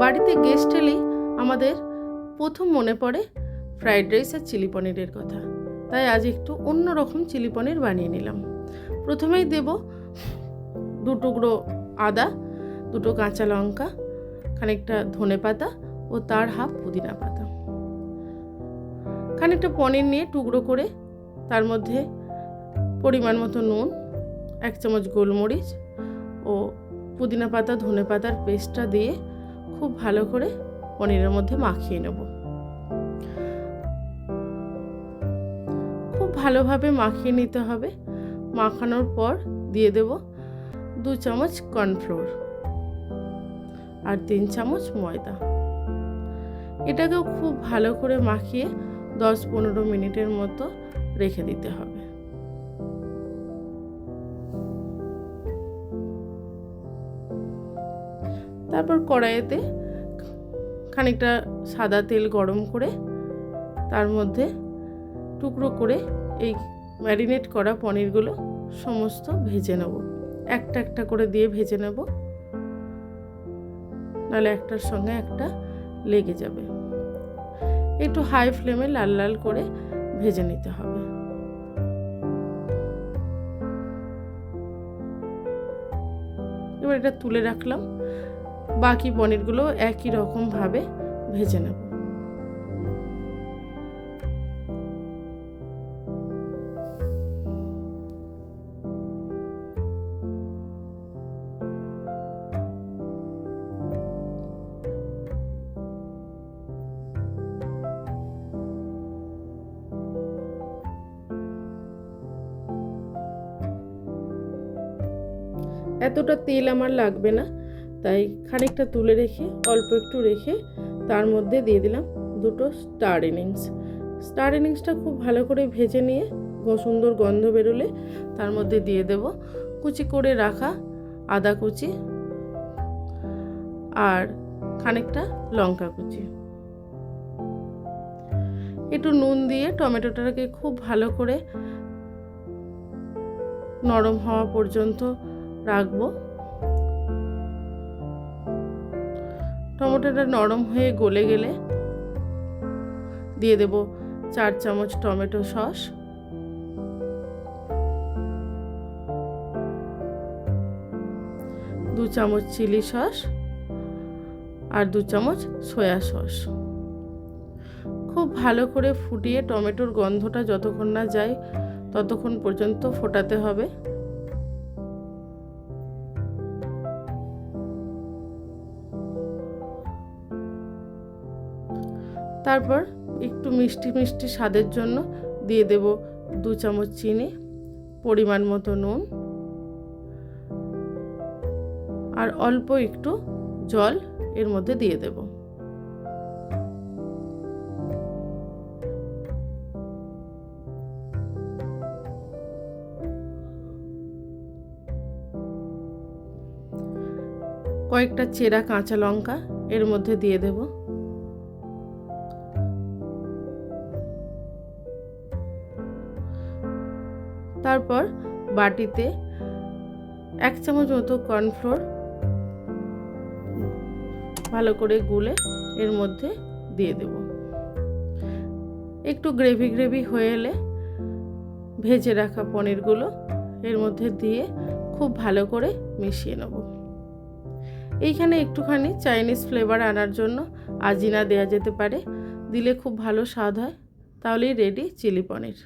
বাড়িতে গেস্ট এলেই আমাদের প্রথম মনে পড়ে ফ্রাইড রাইস আর চিলি পনিরের কথা। তাই আজ একটু অন্য রকম চিলি পনির বানিয়ে নিলাম। প্রথমেই দেব দু টুকরো আদা, দুটো কাঁচা লঙ্কা, খানিকটা ধনে পাতা ও তার হাফ পুদিনা পাতা। খানিকটা পনির নিয়ে টুকরো করে তার মধ্যে পরিমাণ মতো নুন, এক চামচ গোলমরিচ ও পুদিনা পাতা, ধনে পাতার পেস্টটা দিয়ে খুব ভালো করে পনিরের মধ্যে মাখিয়ে নেব। খুব ভালোভাবে মাখিয়ে নিতে হবে। মাখানোর পর দিয়ে দেব দু চামচ কর্নফ্লোর আর তিন চামচ ময়দা। এটাকেও খুব ভালো করে মাখিয়ে দশ পনেরো মিনিটের মতো রেখে দিতে হবে। তারপর কড়াইতে খানিকটা সাদা তেল গরম করে তার মধ্যে টুকরো করে এই ম্যারিনেট করা পনিরগুলো সমস্ত ভেজে নেব। একটা একটা করে দিয়ে ভেজে নেব। নাহলে একটার সঙ্গে একটা লেগে যাবে। একটু হাই ফ্লেমে লাল লাল করে ভেজে নিতে হবে। এবার এটা তুলে রাখলাম। বাকি পনিরগুলো একই রকমভাবে ভেজে নেব। এতটা তেল আমার লাগবে না। তাই খানিকটা তুলে রেখে, অল্প একটু রেখে তার মধ্যে দিয়ে দিলাম দুটো স্টার ইনিংস। স্টার ইনিংসটা খুব ভালো করে ভেজে নিয়ে সুন্দর গন্ধ বেরোলে তার মধ্যে দিয়ে দেব কুচি করে রাখা আদা কুচি আর খানিকটা লঙ্কা কুচি। একটু নুন দিয়ে টমেটোটাকে খুব ভালো করে নরম হওয়া পর্যন্ত রাখব। টমেটোটা নরম হয়ে গলে গেলে দিয়ে দেব চার চামচ টমেটো সস। দু চামচ চিলি সস আর দু চামচ সয়া সস। খুব ভালো করে ফুটিয়ে টমেটোর গন্ধটা যতক্ষণ না যায় ততক্ষণ পর্যন্ত ফোটাতে হবে। তারপর একটু মিষ্টি মিষ্টি স্বাদের জন্য দিয়ে দেব দু চামচ চিনি, পরিমাণ মতো নুন আর অল্প একটু জল এর মধ্যে দিয়ে দেব। কয়েকটা চেরা কাঁচা লঙ্কা এর মধ্যে দিয়ে দেবো। তারপর বাটিতে এক চামচ মতো কর্নফ্লোর ভালো করে গুলে এর মধ্যে দিয়ে দেব। একটু গ্রেভি গ্রেভি হয়ে এলে ভেজে রাখা পনিরগুলো এর মধ্যে দিয়ে খুব ভালো করে মিশিয়ে নেব। এইখানে একটুখানি চাইনিজ ফ্লেভার আনার জন্য আজিনা দেওয়া যেতে পারে। দিলে খুব ভালো স্বাদ হয়। তাহলেই রেডি চিলি পনির।